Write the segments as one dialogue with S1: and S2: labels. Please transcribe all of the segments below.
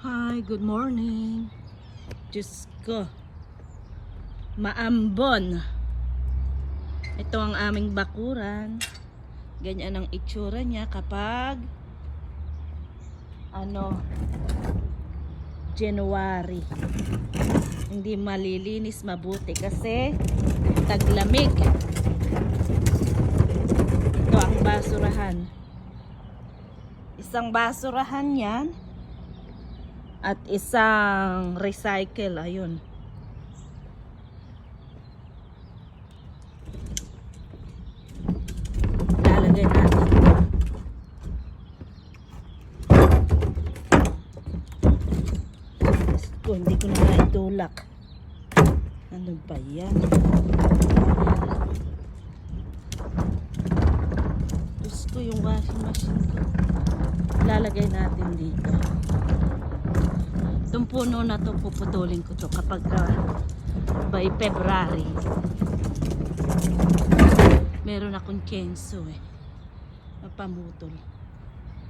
S1: Hi, good morning. Diyos ko. Maambon. Ito ang aming bakuran. Ganyan ang itsura niya kapag ano January. Hindi malilinis mabuti kasi taglamig. Ito ang basurahan. Isang basurahan yan at isang recycle ayun. Lalagay natin. Ko, hindi ko na maitulak ano ba yan? Ko yung washing machine ko. Lalagay natin dito Itong puno na to puputulin ko to kapag ah, by February. Meron akong chainsaw eh. Mapamutol.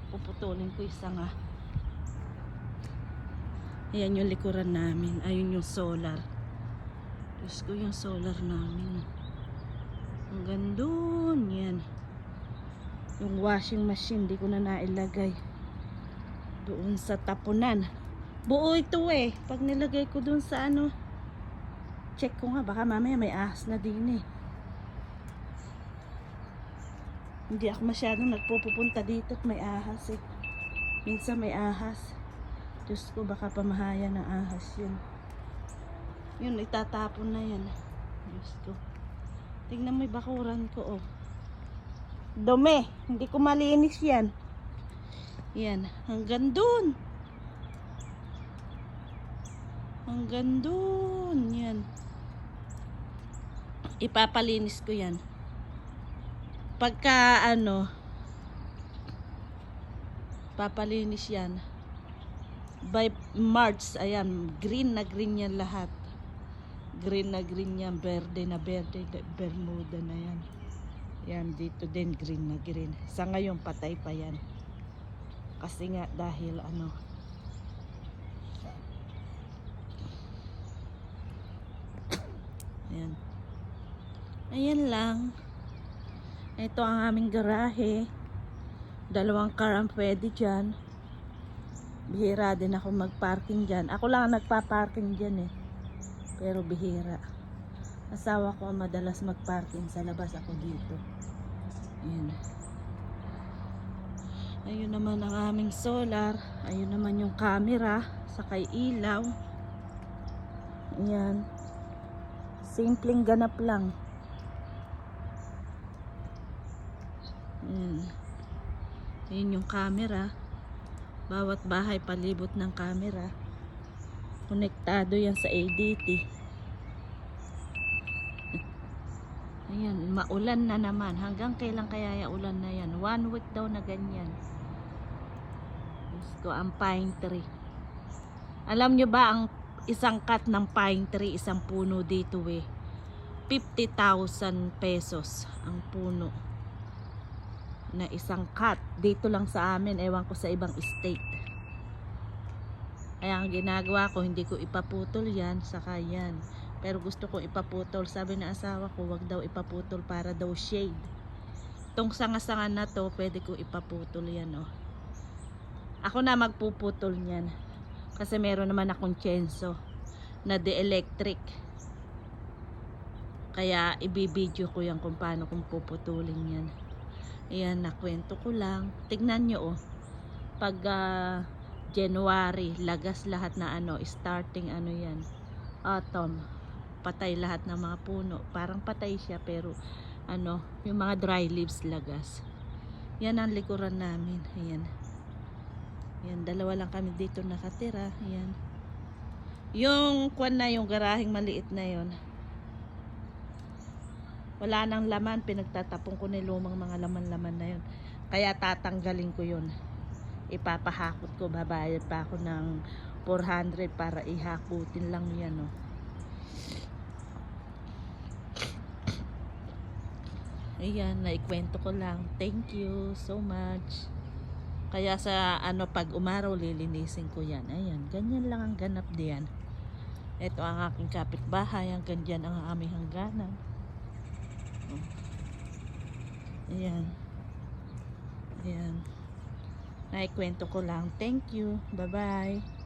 S1: Puputulin ko isa nga. Ayan yung likuran namin. Ayun yung solar. Diyos ko yung solar namin. Ang gandun yan. Yung washing machine, di ko na nailagay. Doon sa tapunan. Buo ito eh. Pag nilagay ko dun sa ano, check ko nga, baka mamaya may ahas na din eh. Hindi ako masyadong nagpupunta dito at may ahas eh. Minsan may ahas. Diyos ko, baka pamahaya ng ahas yun. Yun, itatapon na yan. Diyos ko. Tingnan mo yung bakuran ko oh. Dumi. Hindi ko malinis yan. Yan. Hanggang dun. Hanggang dun. Yan. Ipapalinis ko yan. Pagka ano, papalinis yan. By March, ayan, green na green yan lahat. Green na green yan, verde na verde, bermuda na yan. Yan, dito din green na green. Sa ngayon, patay pa yan. Kasi nga, dahil ano, Ayan. Ayan lang. Ito ang aming garahe. Dalawang car ang pwede dyan. Bihira din ako mag-parking dyan. Ako lang ang nagpa-parking dyan eh. Pero bihira. Asawa ko ang madalas mag-parking sa labas ako dito. Ayan. Ayun naman ang aming solar. Ayun naman yung camera. Sakay ilaw. Ayan. Simpleng ganap lang. Ayan. Ayan yung camera. Bawat bahay palibot ng camera. Konektado yan sa ADT. Ayan, maulan na naman. Hanggang kailan kaya yung ulan na yan? One week daw na ganyan. Diyos ko, ang pine tree. Alam nyo ba ang isang cut ng pine tree, isang puno dito eh. 50,000 pesos ang puno na isang cut dito lang sa amin ewan ko sa ibang state. Kaya ang ginagawa ko hindi ko ipaputol yan saka yan. Pero gusto ko ipaputol. Sabi ng asawa ko wag daw ipaputol para daw shade. Tong sanga-sanga na to pwede ko ipaputol yan oh. ako na magpuputol niyan kasi meron naman akong chenso na de-electric kaya ibibideo ko yan kung paano kung puputulin yan Ayan, nakwento ko lang. Tignan nyo, oh. Pag ah, January, lagas lahat na ano, starting ano yan. Autumn. Patay lahat ng mga puno. Parang patay siya, pero ano, yung mga dry leaves lagas. Yan ang likuran namin. Ayan. Ayan, dalawa lang kami dito nakatira. Ayan. Yung kwan na, yung garaheng maliit na yon wala nang laman, pinagtatapon ko yung lumang mga laman-laman na yun. Kaya tatanggalin ko yun. Ipapahakot ko, babayad pa ako ng 400 para ihakutin lang yan. Oh. Ayan, naikwento ko lang. Thank you so much. Kaya sa ano pag umaraw lilinisin ko yan. Ayan, ganyan lang ang ganap diyan. Ito ang aking kapitbahay, hanggang dyan ang aming hangganan. Oh. Ayan. Ayan. Naikwento ko lang. Thank you. Bye-bye.